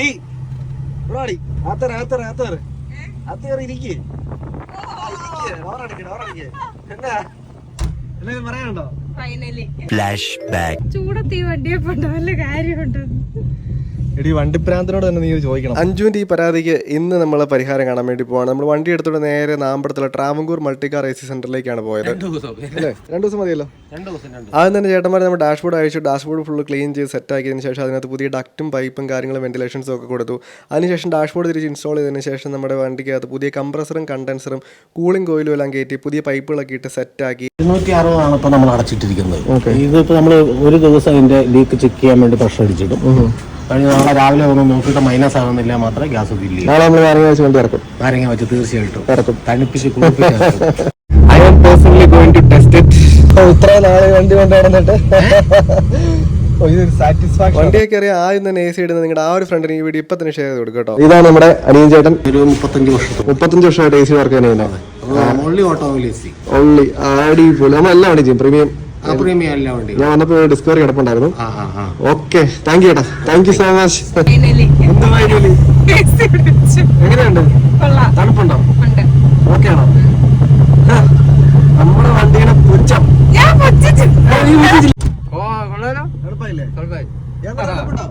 D ഇവിടാടി ആത്തറ ആത്തറ ആത്തറ ആത്തേറി ഇരിക്കേ. Flash back ചൂടത്ത് ഈ വണ്ടിയെ കൊണ്ട് വല്ല കാര്യമുണ്ടോ? എടി വണ്ടിപ്രാന്തനോട് തന്നെ നീ ചോദിക്കണം. ഈ പരാതിക്ക് ഇന്ന് നമ്മൾ പരിഹാരം കാണാൻ വേണ്ടി പോവാണ്. നമ്മൾ വണ്ടി എടുത്തോണ്ട് നേരെ നാമ്പടത്തുള്ള Travancore multi car A C സെന്ററിലേക്കാണ് പോയത്. അല്ലേ? രണ്ടു ദിവസം മതിയല്ലോ? ആദ്യം തന്നെ ചേട്ടന്മാർ നമ്മൾ ഡാഷ്ബോർഡ് അയച്ചു ഡാഷ്ബോർഡ് ഫുള്ള് ക്ലീൻ ചെയ്ത് സെറ്റ് ആക്കിയതിന് ശേഷം അതിനകത്ത് പുതിയ ഡക്റ്റും പൈപ്പും കാര്യങ്ങളും വെന്റിലേഷൻസും ഒക്കെ കൊടുത്തു. അതിനുശേഷം ഡാഷ്ബോർഡ് തിരിച്ച് ഇൻസ്റ്റാൾ ചെയ്തതിന് ശേഷം നമ്മുടെ വണ്ടിക്ക് വണ്ടിക്കകത്ത് പുതിയ കംപ്രസറും കണ്ടൻസറും കൂളിംഗ് കോയിലും എല്ലാം കയറ്റി പുതിയ പൈപ്പുകളൊക്കെ ഇട്ട് സെറ്റ് ആക്കി. ഇരുന്നൂറ്റി അറുപതാണ് ഇപ്പൊ നമ്മൾ അടച്ചിട്ടിരിക്കുന്നത്. ഇതിപ്പോ നമ്മൾ ഒരു ദിവസം ഇതിന്റെ ലീക്ക് ചെക്ക് ചെയ്യാൻ വേണ്ടി പ്രഷർ അടിച്ചിടും. കഴിഞ്ഞ നാളെ രാവിലെ ഒന്ന് നോക്കിയിട്ട് മൈനസ് ആകുന്നില്ല മാത്രമേ ഗ്യാസ് ഫില്ല് ചെയ്യും നാളെ നമ്മൾ നാരങ്ങ വെച്ച് വണ്ടി ഇറക്കും. നാരങ്ങ വെച്ച് തീർച്ചയായിട്ടും. ഇറക്കും. തണുപ്പിച്ച് I am personally going to test it ഇത്ര നാളെ വണ്ടി കൊണ്ട് നടന്നിട്ട്. വണ്ടിയൊക്കെ അറിയാം. ആദ്യം തന്നെ എ സി ഇടുന്ന നിങ്ങളുടെ ആ ഒരു ഫ്രണ്ടിന് ഈ വീഡിയോ ഇപ്പൊ തന്നെ ഷെയർ ചെയ്ത് കൊടുക്കട്ടോ കേട്ടോ. ഇതാണ് നമ്മുടെ അനിയൻ ചേട്ടൻ. ഒരു മുപ്പത്തഞ്ച് വർഷം മുപ്പത്തഞ്ച് വർഷമായിട്ട് എ സി വർക്ക് ചെയ്യുന്നത് only automobile A C only അടിപൊളി. നമ്മൾ എല്ലാം അടിച്ചു. പ്രീമിയം ഞാൻ വന്നപ്പോ ഡിസ്കവറി കിടപ്പുണ്ടായിരുന്നു. ഓക്കെ താങ്ക് യു ഏട്ടാ താങ്ക് യു സോ മച്ച് എങ്ങനെയുണ്ട്? തണുപ്പുണ്ടോ? ഉണ്ട്. ഓക്കെ ആണോ? നമ്മുടെ വണ്ടിയുടെ പുച്ഛം. പൊച്ചിച്ചു എളുപ്പമായില്ലേ ഞാൻ തണുപ്പുണ്ടോ?